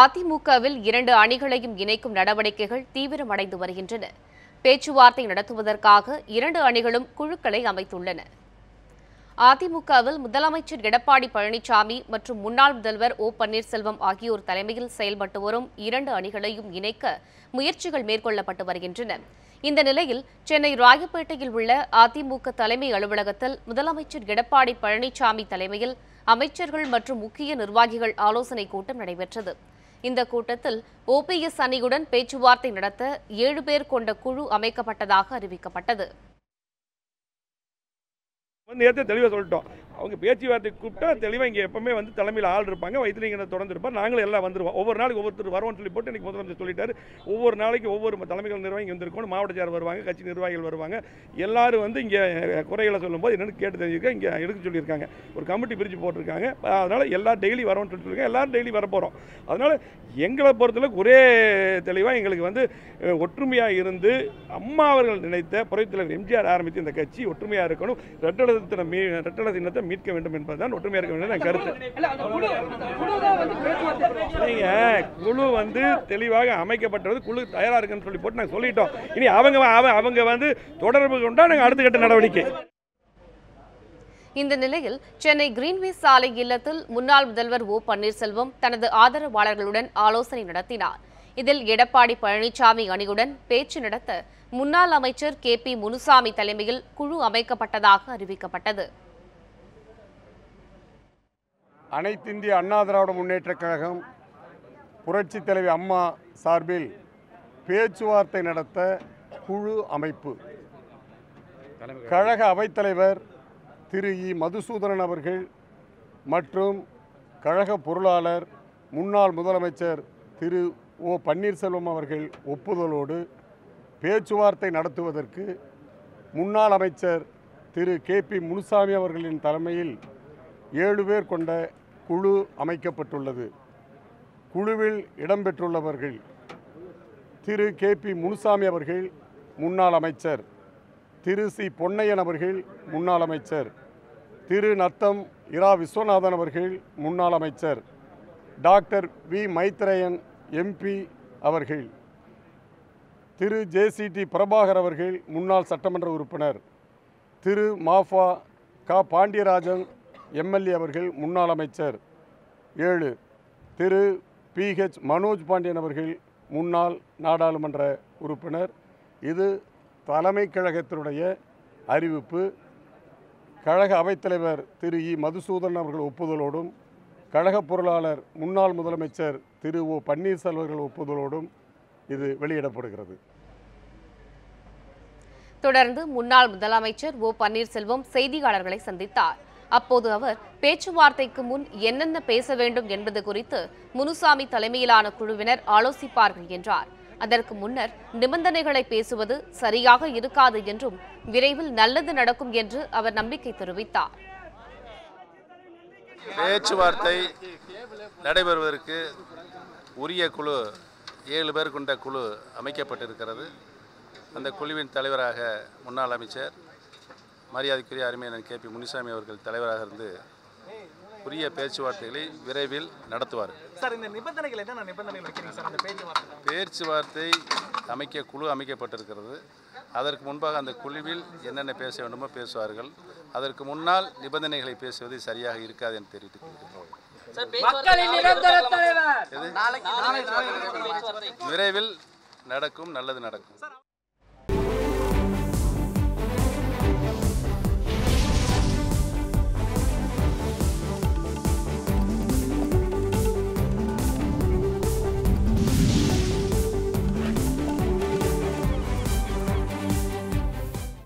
அதிமுகவில் இரண்டு அணிகளையும் இணைக்கும் நடவடிக்கைகள் தீவிரமடைந்து வருகின்றன. பேச்சுவார்த்தை நடத்துவதற்காக இரண்டு அணிகளும் குழுக்களை அமைத்துள்ளன. அதிமுகவில் முதலமைச்சர் எடப்பாடி பழனிசாமி மற்றும் முன்னாள் முதல்வர் ஓ பன்னீர்செல்வம் ஆகியோர் தலைமையில் செயல்பட்டு வரும் இரண்டு அணிகளையும் இணைக்க முயற்சிகள் மேற்கொள்ளப்பட்டு வருகின்றன. இந்த நிலையில் சென்னை ராயப்பேட்டையில் உள்ள அதிமுக தலைமை அலுவலகத்தில் முதலமைச்சர் எடப்பாடி பழனிசாமி தலைமையில் அமைச்சர்கள் மற்றும் முக்கிய நிர்வாகிகள் ஆலோசனைக் கூட்டம் நடைபெற்றது. இந்த கூட்டத்தில் ஓபிஎஸ் அணியுடன் பேச்சுவார்த்தை நடத்த ஏழு பேர் கொண்ட குழு அமைக்கப்பட்டதாக அறிவிக்கப்பட்டது. நேரத்தை தெளிவாக சொல்லிட்டோம். அவங்க பேச்சுவார்த்தை கூப்பிட்டா தெளிவாக இங்கே எப்பவுமே வந்து தலைமையில் ஆள் இருப்பாங்க. வைத்திலிங்கனை தொடர்ந்து இருப்பார் நாங்களும் எல்லாம் வந்துருவோம். ஒவ்வொரு நாளைக்கு ஒவ்வொருத்தர் வருவோம்னு சொல்லி போட்டு இன்றைக்கி முதலமைச்சர் சொல்லிட்டார். ஒவ்வொரு நாளைக்கு ஒவ்வொரு தலைமைகள் நிர்வாகி இங்கே வந்திருக்கணும் மாவட்ட சார் வருவாங்க கட்சி நிர்வாகிகள் வருவாங்க. எல்லாரும் வந்து இங்கே குறைகளை சொல்லும்போது என்னென்னு கேட்டு தெரிஞ்சுக்க இங்கே எடுக்க சொல்லியிருக்காங்க. ஒரு கமிட்டி பிரித்து போட்டிருக்காங்க. அதனால் எல்லா டெய்லி வரோம்னு சொல்லியிருக்காங்க. எல்லாரும் டெய்லி வர போகிறோம் அதனால் எங்களை பொறுத்தளவுக்கு ஒரே தெளிவாக எங்களுக்கு வந்து ஒற்றுமையாக இருந்து அம்மா அவர்கள் நினைத்த புரட்சித் எம்ஜிஆர் ஆரம்பித்து இந்த கட்சி ஒற்றுமையாக இருக்கணும். ரெட்டடத்தின மீ ரெட்டட சின்னத்தை மீட்க வேண்டும் என்பதுதான் ஒற்றுமையாக இருக்க வேண்டும் என் கருத்து. நீங்க குழு வந்து தெளிவாக அமைக்கப்பட்டது குழு தயாரா இருக்குன்னு சொல்லி போட்டு நாங்கள் சொல்லிட்டோம். இனி அவங்க அவ- அவங்க வந்து தொடர்பு கொண்டா நாங்கள் அடுத்த கட்ட நடவடிக்கை. இந்த நிலையில் சென்னை கிரீன்வேஸ் சாலை இல்லத்தில் முன்னாள் முதல்வர் ஓ பன்னீர்செல்வம் தனது ஆதரவாளர்களுடன் ஆலோசனை நடத்தினார். இதில் எடப்பாடி பழனிசாமி அணியுடன் பேச்சு நடத்த முன்னாள் அமைச்சர் கே பி முனுசாமி தலைமையில் குழு அமைக்கப்பட்டதாக அறிவிக்கப்பட்டது. அனைத்திந்திய அண்ணா திராவிட முன்னேற்றக் கழகம் புரட்சித் தலைவி அம்மா சார்பில் பேச்சுவார்த்தை நடத்த குழு அமைப்பு. கழக அவைத்தலைவர் திரு இ. மதுசூதனன் அவர்கள் மற்றும் கழக பொருளாளர் முன்னாள் முதலமைச்சர் திரு ஓ. பன்னீர்செல்வம் அவர்கள் ஒப்புதலோடு பேச்சுவார்த்தை நடத்துவதற்கு முன்னாள் அமைச்சர் திரு கே. பி. முனுசாமி அவர்களின் தலைமையில் ஏழு பேர் கொண்ட குழு அமைக்கப்பட்டுள்ளது. குழுவில் இடம்பெற்றுள்ளவர்கள் திரு. கே. பி. முனுசாமி அவர்கள் முன்னாள் அமைச்சர். திரு. சி. பொன்னையன் அவர்கள் முன்னாள் அமைச்சர். திரு. நத்தம் இரா. விஸ்வநாதன் அவர்கள் முன்னாள் அமைச்சர். Doctor V. மைத்ரேயன் எம்பி அவர்கள். திரு. ஜேசிடி பிரபாகர் அவர்கள் முன்னாள் சட்டமன்ற உறுப்பினர். திரு. மாஃபா கா. பாண்டியராஜன் எம்எல்ஏ அவர்கள் முன்னாள் அமைச்சர். ஏழு திரு. பிஹெச் மனோஜ் பாண்டியன் அவர்கள் முன்னாள் நாடாளுமன்ற உறுப்பினர். இது தலைமை கழகத்தினுடைய அறிவிப்பு. கழக அவைத்தலைவர் திரு. இ. மதுசூதன் அவர்கள் ஒப்புதலோடும் கழக பொருளாளர் முன்னாள் முதலமைச்சர் திரு. ஓ. பன்னீர்செல்வம் அவர்கள் ஒப்புதலோடும் இது வெளியிடப்படுகிறது. தொடர்ந்து முன்னாள் முதலமைச்சர் ஓ. பன்னீர்செல்வம் செய்தியாளர்களை சந்தித்தார். அப்போது அவர் பேச்சுவார்த்தைக்கு முன் என்னென்ன பேச வேண்டும் என்பது குறித்து முனுசாமி தலைமையிலான குழுவினர் ஆலோசிப்பார்கள் என்றார். அதற்கு முன்னர் நிபந்தனைகளை பேசுவது சரியாக இருக்காது என்றும் விரைவில் நல்லது நடக்கும் என்று அவர் நம்பிக்கை தெரிவித்தார். பேச்சுவார்த்தை நடைபெறுவதற்கு உரிய குழு ஏழு பேர் கொண்ட குழு அமைக்கப்பட்டிருக்கிறது. அந்த குழுவின் தலைவராக முன்னாள் அமைச்சர் மரியாதைக்குரிய அருமையான கே பி முனிசாமி அவர்கள் தலைவராக இருந்து உரிய பேச்சுவார்த்தைகளை விரைவில் நடத்துவார். சார் இந்த நிபந்தனைகள் என்னென்ன நிபந்தனைகள் வைக்கிறீங்க சார்? இந்த பேச்சுவார்த்தை. பேச்சுவார்த்தை அமைக்க குழு அமைக்கப்பட்டிருக்கிறது. அதற்கு முன்பாக அந்த குழுவில் என்னென்ன பேச வேண்டுமோ பேசுவார்கள். அதற்கு முன்னால் நிபந்தனைகளை பேசுவது சரியாக இருக்காது என்று தெரிவித்துக் தலைவர்! விரைவில் நடக்கும் நல்லது நடக்கும்.